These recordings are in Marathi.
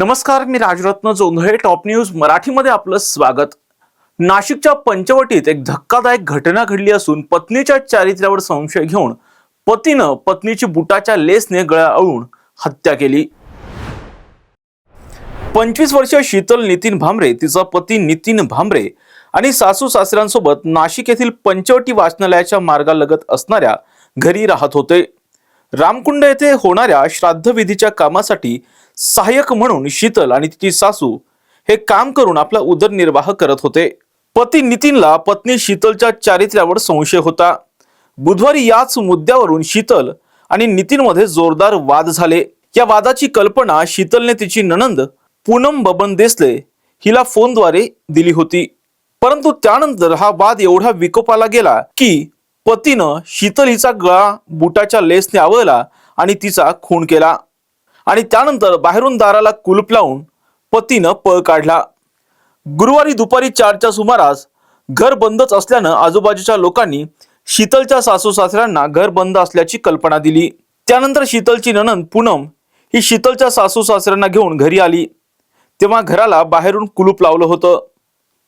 नमस्कार मी राजरत्न जोंधळे टॉप न्यूज मराठीमध्ये आपलं स्वागत. नाशिकच्या पंचवटीत एक धक्कादायक घटना घडली असून पत्नीच्या चारित्र्यावर संशय घेऊन पतीनं पत्नीची बुटाच्या लेसने गळा अळून हत्या केली. पंचवीस वर्षीय शीतल नितीन भांबरे तिचा पती नितीन भांबरे आणि सासू सासऱ्यांसोबत नाशिक येथील पंचवटी वाचनालयाच्या मार्गालगत असणाऱ्या घरी राहत होते. रामकुंड येथे होणाऱ्या श्राद्धविधीच्या कामासाठी सहाय्यक म्हणून शीतल आणि तिची सासू हे काम करून आपला उदरनिर्वाह करत होते. पती नितीनला पत्नी शीतलच्या चारित्र्यावर संशय होता. बुधवारी याच मुद्द्यावरून शीतल आणि नितीनमध्ये जोरदार वाद झाले. या वादाची कल्पना शीतलने तिची ननंद पूनम बबन देसले हिला फोनद्वारे दिली होती. परंतु त्यानंतर हा वाद एवढा विकोपाला गेला की पतीनं शीतल हिचा गळा बुटाच्या लेसने आवळला आणि तिचा खून केला. आणि त्यानंतर बाहेरून दाराला कुलूप लावून पतीनं पळ काढला. गुरुवारी दुपारी चारच्या सुमारास घर बंदच असल्यानं आजूबाजूच्या लोकांनी शीतलच्या सासू सासऱ्यांना घर बंद असल्याची कल्पना दिली. त्यानंतर शीतलची ननंद पूनम ही शीतलच्या सासू सासऱ्यांना घेऊन घरी आली. तेव्हा घराला बाहेरून कुलूप लावलं होतं.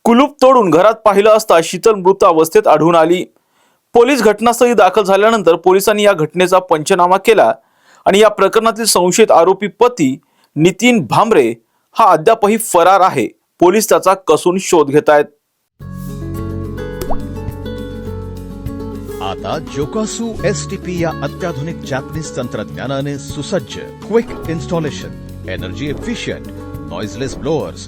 कुलूप तोडून घरात पाहिलं असता शीतल मृत अवस्थेत आढळून आली. पोलीस घटनास्थळी दाखल झाल्यानंतर पोलिसांनी या घटनेचा पंचनामा केला आणि या प्रकरणातील संशयित आरोपी पती नितीन भांबरे हा अद्यापही फरार आहे. पोलीस त्याचा कसून शोध घेत आहेत आता जोकासू एस टी पी या अत्याधुनिक जॅपनीज तंत्रज्ञानाने सुसज्ज quick installation energy efficient noiseless blowers